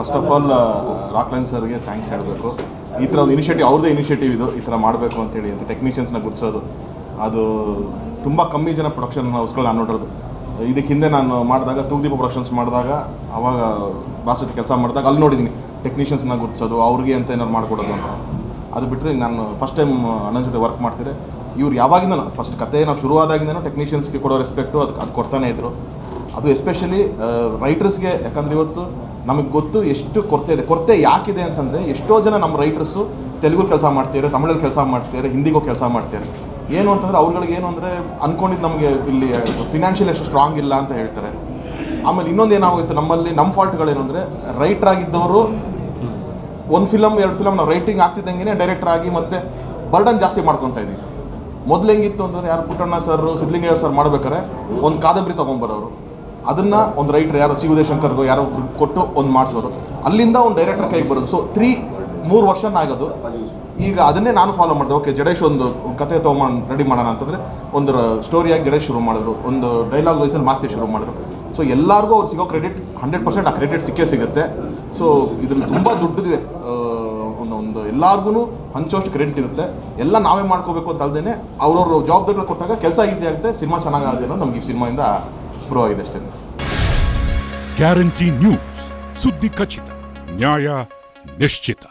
First of all Rockline ಸರ್ಗೆ thanks ಹೇಳಬೇಕು. ಈ ಥರ ಒಂದು ಇನಿಷಿಯೇಟಿವ್ ಅವ್ರದ್ದೇ ಇನಿಷಿಯೇಟಿವ್ ಇದು, ಈ ಥರ ಮಾಡಬೇಕು ಅಂತೇಳಿ ಅಂತ ಟೆಕ್ನಿಷಿಯನ್ಸ್ನ ಗುರ್ಸೋದು. ಅದು ತುಂಬ ಕಮ್ಮಿ ಜನ ಪ್ರೊಡಕ್ಷನ್ ಹೌಸ್ಗಳು ನಾನು ನೋಡೋದು ಇದಕ್ಕೆ ಹಿಂದೆ ನಾನು ಮಾಡಿದಾಗ ತೂಗ್ದೀಪ ಪ್ರೊಡಕ್ಷನ್ಸ್ ಮಾಡಿದಾಗ, ಅವಾಗ ಬಾಸತಿ ಕೆಲಸ ಮಾಡಿದಾಗ ಅಲ್ಲಿ ನೋಡಿದ್ದೀನಿ ಟೆಕ್ನಿಷಿಯನ್ಸ್ನ ಗುರ್ಸೋದು, ಅವ್ರಿಗೆ ಅಂತ ಏನಾದ್ರು ಮಾಡಿಕೊಡೋದು ಅಂತ. ಅದು ಬಿಟ್ಟರೆ ನಾನು ಫಸ್ಟ್ ಟೈಮ್ ಅಣ್ಣನ ಜೊತೆ ವರ್ಕ್ ಮಾಡ್ತಿದ್ದೆ ಇವ್ರು ಯಾವಾಗಿಂದ ಫಸ್ಟ್ ಕತೆ ನಾವು ಶುರುವಾದಾಗಿಂದನೂ ಟೆಕ್ನಿಷಿಯನ್ಸ್ಗೆ ಕೊಡೋ ರೆಸ್ಪೆಕ್ಟು ಅದಕ್ಕೆ, ಅದು ಕೊಡ್ತಾನೆ ಇದ್ದರು ಅದು ಎಸ್ಪೆಷಲಿ ರೈಟರ್ಸ್ಗೆ ಯಾಕಂದರೆ ಇವತ್ತು ನಮಗೆ ಗೊತ್ತು ಎಷ್ಟು ಕೊರತೆ ಇದೆ. ಕೊರತೆ ಯಾಕಿದೆ ಅಂತಂದರೆ, ಎಷ್ಟೋ ಜನ ನಮ್ಮ ರೈಟರ್ಸು ತೆಲುಗು ಕೆಲಸ ಮಾಡ್ತಿದ್ದಾರೆ ತಮಿಳಲ್ಲಿ ಕೆಲಸ ಮಾಡ್ತಿದ್ದಾರೆ ಹಿಂದಿಗೂ ಕೆಲಸ ಮಾಡ್ತಿದ್ದಾರೆ ಏನು ಅಂತಂದರೆ, ಅವ್ರುಗಳಿಗೆ ಏನು ಅಂದರೆ ಅಂದ್ಕೊಂಡಿದ್ದು ನಮಗೆ ಇಲ್ಲಿ ಫಿನಾನ್ಷಿಯಲ್ ಎಷ್ಟು ಸ್ಟ್ರಾಂಗ್ ಇಲ್ಲ ಅಂತ ಹೇಳ್ತಾರೆ. ಆಮೇಲೆ ಇನ್ನೊಂದು ಏನಾಗೋಯ್ತು, ನಮ್ಮಲ್ಲಿ ನಮ್ಮ ಫಾಲ್ಟ್ಗಳೇನು ಅಂದರೆ ರೈಟರ್ ಆಗಿದ್ದವರು ಒಂದು ಫಿಲಮ್ ಎರಡು ಫಿಲಮ್ ನಾವು ರೈಟಿಂಗ್ ಆಗ್ತಿದ್ದಂಗೆ ಡೈರೆಕ್ಟರ್ ಆಗಿ ಮತ್ತೆ ಬರ್ಡನ್ ಜಾಸ್ತಿ ಮಾಡ್ಕೊತಾ ಇದ್ದೀವಿ. ಮೊದಲು ಹೆಂಗಿತ್ತು ಅಂತಂದ್ರೆ ಯಾರು ಪುಟ್ಟಣ್ಣ ಸರ್ ಸಿದ್ಲಿಂಗಯ್ಯ ಸರ್ ಮಾಡ್ಬೇಕಾರೆ ಒಂದು ಕಾದಂಬರಿ ತೊಗೊಂಬರೋರು ಅದನ್ನ ಒಂದು ರೈಟರ್ ಯಾರೋ ಚಿ ಉದಯಶಂಕರ್ಗೋ ಯಾರೋ ಕೊಟ್ಟು ಒಂದು ಮಾಡಿಸೋರು. ಅಲ್ಲಿಂದ ಒಂದು ಡೈರೆಕ್ಟರ್ ಕೈಗೆ ಬರೋದು. ಸೊ ತ್ರೀ ಮೂರು ವರ್ಷ ಆಗೋದು. ಈಗ ಅದನ್ನೇ ನಾನು ಫಾಲೋ ಮಾಡಿದೆ. ಓಕೆ ಜಡೇಶ್ ಒಂದು ಕತೆ ತೊಗೊಂಡು ರೆಡಿ ಮಾಡೋಣ ಅಂತಂದರೆ ಒಂದು ಸ್ಟೋರಿಯಾಗಿ ಜಡೇಶ್ ಶುರು ಮಾಡಿದ್ರು. ಒಂದು ಡೈಲಾಗ್ ವೈಸಲ್ಲಿ ಮಾಸ್ತಿ ಶುರು ಮಾಡಿದ್ರು. ಸೊ ಎಲ್ಲರಿಗೂ ಅವ್ರು ಸಿಗೋ ಕ್ರೆಡಿಟ್ ಹಂಡ್ರೆಡ್ ಪರ್ಸೆಂಟ್ ಆ ಕ್ರೆಡಿಟ್ ಸಿಕ್ಕೇ ಸಿಗುತ್ತೆ. ಸೊ ಇದ್ರಲ್ಲಿ ತುಂಬ ದುಡ್ಡಿದೆ. ಒಂದು ಒಂದು ಎಲ್ಲರಿಗೂ ಹಂಚೋಷ್ಟು ಕ್ರೆಡಿಟ್ ಇರುತ್ತೆ. ಎಲ್ಲ ನಾವೇ ಮಾಡ್ಕೋಬೇಕು ಅಂತ ಅಲ್ದೇನೆ ಅವ್ರವ್ರ ಜವಾಬ್ದಾರಿಗಳು ಕೊಟ್ಟಾಗ ಕೆಲಸ ಈಸಿ ಆಗುತ್ತೆ. ಸಿನಿಮಾ ಚೆನ್ನಾಗಿ ಅನ್ನೋದು ನಮ್ಗೆ ಸಿನಿಮಾಯಿಂದ ಪ್ರೂವ್ ಆಗಿದೆ ಅಷ್ಟೇ ಗ್ಯಾರಂಟಿ ನ್ಯೂಸ್ ಸುದ್ದಿ ಖಚಿತ ನ್ಯಾಯ ನಿಶ್ಚಿತ.